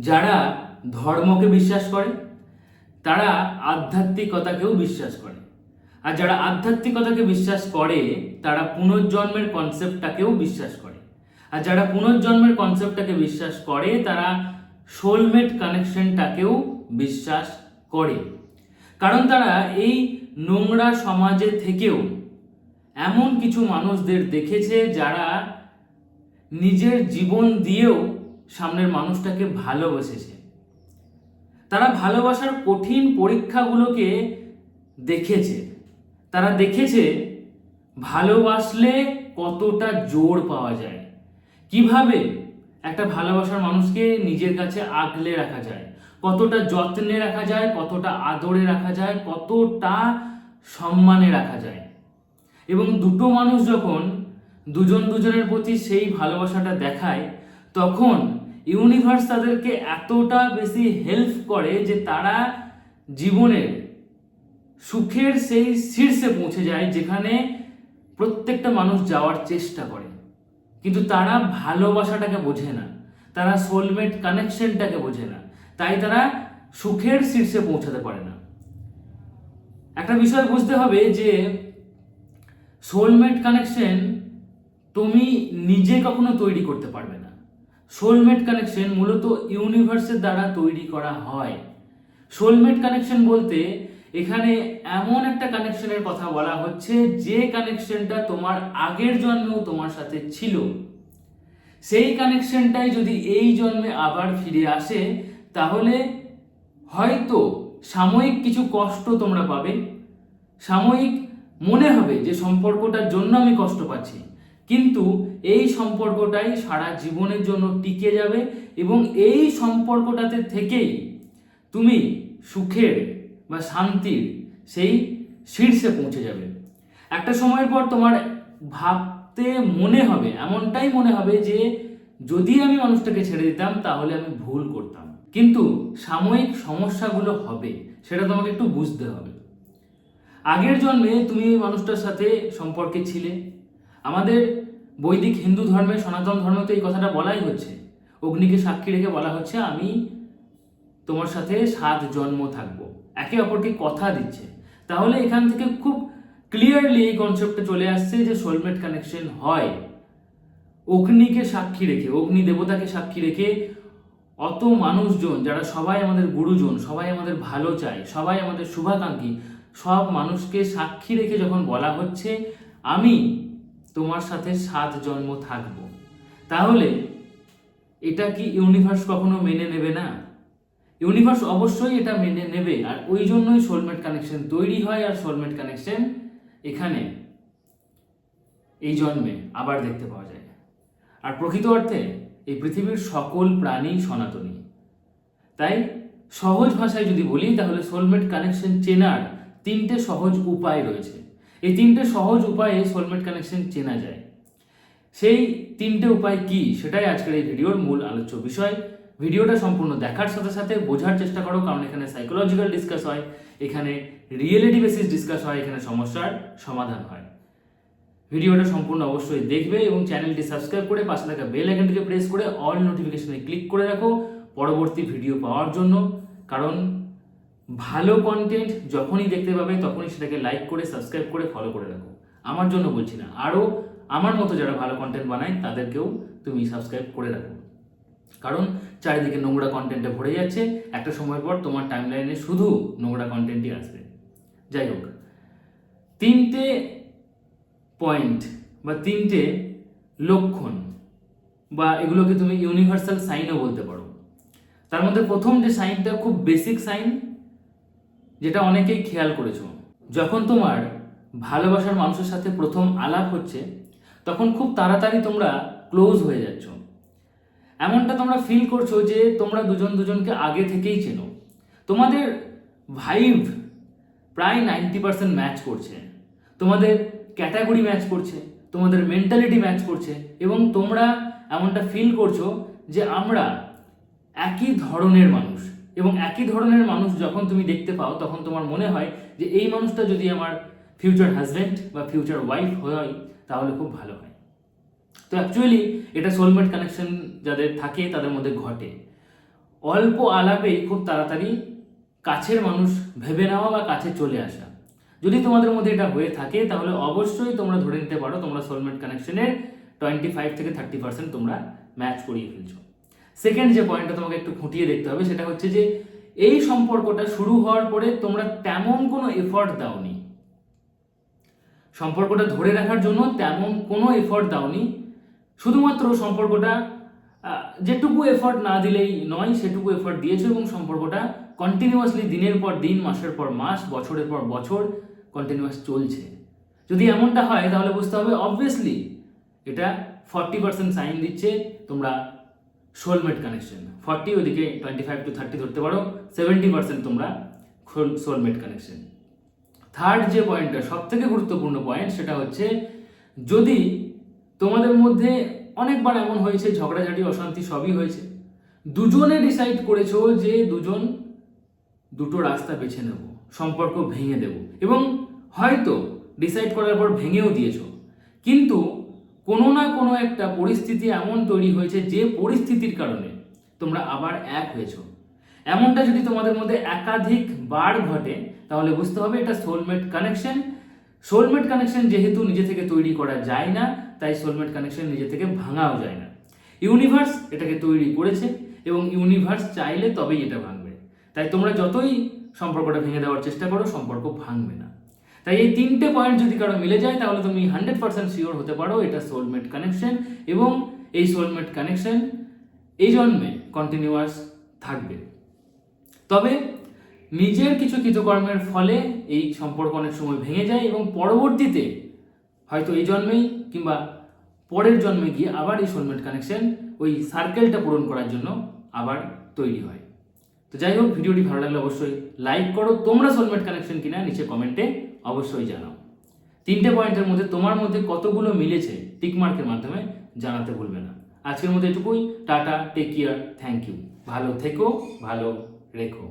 যারা ধর্মকে বিশ্বাস করে, তারা আধ্যাত্মিকতাকেও বিশ্বাস করে। আর যারা আধ্যাত্মিকতাকে বিশ্বাস করে, তারা পুনর্জন্মের কনসেপ্টটাকেও বিশ্বাস করে। আর যারা পুনর্জন্মের কনসেপ্টটাকে বিশ্বাস করে, তারা সোলমেট কানেকশনটাকেও বিশ্বাস করে। কারণ তারা এই নোংরা সমাজে থেকেও এমন কিছু মানুষদের দেখেছে, যারা নিজের জীবন দিয়েও সামনের মানুষটাকে ভালোবেসেছে। তারা ভালোবাসার কঠিন পরীক্ষাগুলোকে দেখেছে। তারা দেখেছে ভালোবাসলে কতটা জোর পাওয়া যায়। কীভাবে একটা ভালোবাসার মানুষকে নিজের কাছে আগলে রাখা যায়, কতটা যত্নে রাখা যায়, কতটা আদরে রাখা যায়, কতটা সম্মানে রাখা যায়। এবং দুটো মানুষ যখন দুজন দুজনের প্রতি সেই ভালোবাসাটা দেখায় তখন ইউনিভার্স তাদেরকে এতটা বেশি হেল্প করে যে তারা জীবনের সুখের সেই শীর্ষে পৌঁছে যায় যেখানে প্রত্যেকটা মানুষ যাওয়ার চেষ্টা করে। কিন্তু তারা ভালোবাসাটাকে বোঝে না। তারা সোলমেট কানেকশনটাকে বোঝে না। তাই তারা সুখের শীর্ষে পৌঁছাতে পারে না। একটা বিষয় বুঝতে হবে যে সোলমেট কানেকশন তুমি নিজে কখনো তৈরি করতে পারবে না। সোলমেট কানেকশন মূলত ইউনিভার্সের দ্বারা তৈরি করা হয়। সোলমেট কানেকশন বলতে এখানে এমন একটা কানেকশনের কথা বলা হচ্ছে যে কানেকশনটা তোমার আগের জন্মেও তোমার সাথে ছিল। সেই কানেকশনটাই যদি এই জন্মে আবার ফিরে আসে, তাহলে হয়তো সাময়িক কিছু কষ্ট তোমরা পাবে। সাময়িক মনে হবে যে সম্পর্কটার জন্য আমি কষ্ট পাচ্ছি। কিন্তু এই সম্পর্কটাই সারা জীবনের জন্য টিকে যাবে এবং এই সম্পর্কটাতে থেকেই তুমি সুখের বা শান্তির সেই শীর্ষে পৌঁছে যাবে। একটা সময়ের পর তোমার ভাবতে মনে হবে, এমনটাই মনে হবে যে যদি আমি মানুষটাকে ছেড়ে দিতাম, তাহলে আমি ভুল করতাম। কিন্তু সাময়িক সমস্যাগুলো হবে, সেটা তোমাকে একটু বুঝতে হবে। আগের জন্মে তুমি এই মানুষটার সাথে সম্পর্কে ছিলে। আমাদের বৈদিক হিন্দু ধর্মে, সনাতন ধর্মে তো এই কথাটা বলাই হচ্ছে। অগ্নিকে সাক্ষী রেখে বলা হচ্ছে, আমি তোমার সাথে সাত জন্ম থাকব। একে অপরকে কথা দিচ্ছে। তাহলে এখান থেকে খুব ক্লিয়ারলি এই কনসেপ্টে চলে আসছে যে সোলমেট কানেকশন হয়। অগ্নিকে সাক্ষী রেখে, অগ্নি দেবতাকে সাক্ষী রেখে অত মানুষজন, যারা সবাই আমাদের গুরুজন, সবাই আমাদের ভালো চায় সবাই আমাদের শুভাকাঙ্ক্ষী, সব মানুষকে সাক্ষী রেখে যখন বলা হচ্ছে, আমি তোমার সাথে সাত জন্ম থাকব। তাহলে এটা কি ইউনিভার্স কখনো মেনে নেবে না? ইউনিভার্স অবশ্যই এটা মেনে নেবে, আর ওই জন্যই সোলমেট কানেকশন তৈরি হয় আর সোলমেট কানেকশন এখানে এই জন্মে আবার দেখতে পাওয়া যায়। আর প্রকৃত অর্থে এই পৃথিবীর সকল প্রাণী সনাতনী। তাই সহজ ভাষায় যদি বলি, তাহলে সোলমেট কানেকশন চেনার তিনটে সহজ উপায় রয়েছে। এই তিনটে সহজ উপায়ে সোলমেট কানেকশন চেনা যায়। সেই তিনটে উপায় কি? সেটাই আজকের এই ভিডিওর মূল আলোচ্য বিষয়। ভিডিওটা সম্পূর্ণ দেখার সাথে সাথে বোঝার চেষ্টা করো, কারণ এখানে সাইকোলজিক্যাল ডিসকাস হয়, এখানে রিয়েলিটি বেসিস ডিসকাস হয়, এখানে সমস্যার সমাধান হয়। ভিডিওটা সম্পূর্ণ অবশ্যই দেখবে এবং চ্যানেলটি সাবস্ক্রাইব করে পাশে থাকা বেল আইকনটিকে প্রেস করে অল নোটিফিকেশনে ক্লিক করে রাখো। পরবর্তী ভিডিও পাওয়ার জন্য, কারণ ভালো কন্টেন্ট যখনই দেখতে পাবে, তখনই সেটাকে লাইক করে সাবস্ক্রাইব করে ফলো করে রাখো। আমার জন্য বলছি না। আরও আমার মতো যারা ভালো কন্টেন্ট বানায়, তাদেরকেও তুমি সাবস্ক্রাইব করে রাখো। কারণ চারিদিকে নোংরা কন্টেন্টে ভরে যাচ্ছে, একটা সময় পর তোমার টাইমলাইনে শুধু নোংরা কন্টেন্টই আসবে। যাই হোক, তিনটে পয়েন্ট বা তিনটে লক্ষণ বা এগুলোকে তুমি ইউনিভার্সাল সাইনও বলতে পারো। তার মধ্যে প্রথম যে সাইনটা খুব বেসিক সাইন যেটা অনেকেই খেয়াল করেছ। যখন তোমার ভালোবাসার মানুষের সাথে প্রথম আলাপ হচ্ছে, তখন খুব তাড়াতাড়ি তোমরা ক্লোজ হয়ে যাচ্ছ। এমনটা তোমরা ফিল করছ যে তোমরা দুজন দুজনকে আগে থেকেই চেনো। তোমাদের ভাইভ প্রায় নাইনটি পার্সেন্ট ম্যাচ করছে। তোমাদের ক্যাটাগরি ম্যাচ করছে, তোমাদের মেন্টালিটি ম্যাচ করছে এবং তোমরা এমনটা ফিল করছ যে আমরা একই ধরনের মানুষ। এবং একই ধরনের মানুষ যখন তুমি দেখতে পাও, তখন তোমার মনে হয় যে এই মানুষটা যদি আমার ফিউচার হাজব্যান্ড বা ফিউচার ওয়াইফ হয়, তাহলে খুব ভালো হয়। তো অ্যাকচুয়ালি এটা সোলমেট কানেকশন যাদের থাকে, তাদের মধ্যে ঘটে। অল্প আলাপেই খুব তাড়াতাড়ি কাছের মানুষ ভেবে নেওয়া বা কাছে চলে আসা। যদি তোমাদের মধ্যে এটা হয়ে থাকে, তাহলে অবশ্যই তোমরা ধরে নিতে পারো, তোমরা সোলমেট কানেকশনের টোয়েন্টি ফাইভ থেকে থার্টি পার্সেন্ট তোমরা ম্যাচ করিয়ে ফেলছো। সেকেন্ড যে পয়েন্টটা তোমাকে একটু খুঁটিয়ে দেখতে হবে, সেটা হচ্ছে যে এই সম্পর্কটা শুরু হওয়ার পরে তোমরা তেমন কোনো এফর্ট দাওনি। সম্পর্কটা ধরে রাখার জন্য তেমন কোনো এফর্ট দাওনি। শুধুমাত্র সম্পর্কটা যেটুকু এফর্ট না দিলেই নয়, সেটুকু এফর্ট দিয়েছ এবং সম্পর্কটা কন্টিনিউয়াসলি দিনের পর দিন, মাসের পর মাস, বছরের পর বছর কন্টিনিউয়াস চলছে। যদি এমনটা হয়, তাহলে বুঝতে হবে অবভিয়াসলি এটা ফর্টি পার্সেন্ট সাইন দিচ্ছে, তোমরা সোলমেট কানেকশন ফর্টি ওদিকে টোয়েন্টি ফাইভ টু থার্টি ধরতে পারো সেভেন্টি পার্সেন্ট তোমরা সোলমেট কানেকশন থার্ড যে পয়েন্টটা সব থেকে গুরুত্বপূর্ণ পয়েন্ট সেটা হচ্ছে যদি তোমাদের মধ্যে অনেকবার এমন হয়েছে, ঝগড়াঝাটি, অশান্তি সবই হয়েছে, দুজনে ডিসাইড করেছ যে দুজন দুটো রাস্তা বেছে নেব, সম্পর্ক ভেঙে দেব এবং হয়তো ডিসাইড করার পর ভেঙেও দিয়েছ। কিন্তু কোনো না কোনো একটা পরিস্থিতি এমন তৈরি হয়েছে যে পরিস্থিতির কারণে তোমরা আবার এক হয়েছো। এমনটা যদি তোমাদের মধ্যে একাধিক বার ঘটে, তাহলে বুঝতে হবে এটা সোলমেট কানেকশন সোলমেট কানেকশন যেহেতু নিজে থেকে তৈরি করা যায় না, তাই সোলমেট কানেকশন নিজে থেকে ভাঙাও যায় না। ইউনিভার্স এটাকে তৈরি করেছে এবং ইউনিভার্স চাইলে তবেই এটা ভাঙবে। তাই তোমরা যতই সম্পর্কটা ভেঙে দেওয়ার চেষ্টা করো, সম্পর্ক ভাঙবে না। তাই এই তিনটে পয়েন্ট যদি কারও মিলে যায়, তাহলে তুমি হান্ড্রেড পার্সেন্ট শিওর হতে পারো এটা সোলমেট কানেকশন এবং এই সোলমেট কানেকশন এই জন্মে কন্টিনিউয়াস থাকবে। তবে নিজের কিছু কৃতকর্মের ফলে এই সম্পর্ক অনেক সময় ভেঙে যায় এবং পরবর্তীতে হয়তো এই জন্মেই কিংবা পরের জন্মে গিয়ে আবার এই সোলমেট কানেকশন ওই সার্কেলটা পূরণ করার জন্য আবার তৈরি হয়। তো যাই হোক, ভিডিওটি ভালো লাগলে অবশ্যই লাইক করো। তোমরা সোলমেট কানেকশন কিনা নিচে কমেন্টে অবশ্যই জানাও। তিনটে পয়েন্টের মধ্যে তোমার মধ্যে কতগুলো মিলেছে টিকমার্কের মাধ্যমে জানাতে ভুলবে না। আজকের মধ্যে এটুকুই। Tata take care thank you ভালো থেকো, ভালো রেখো।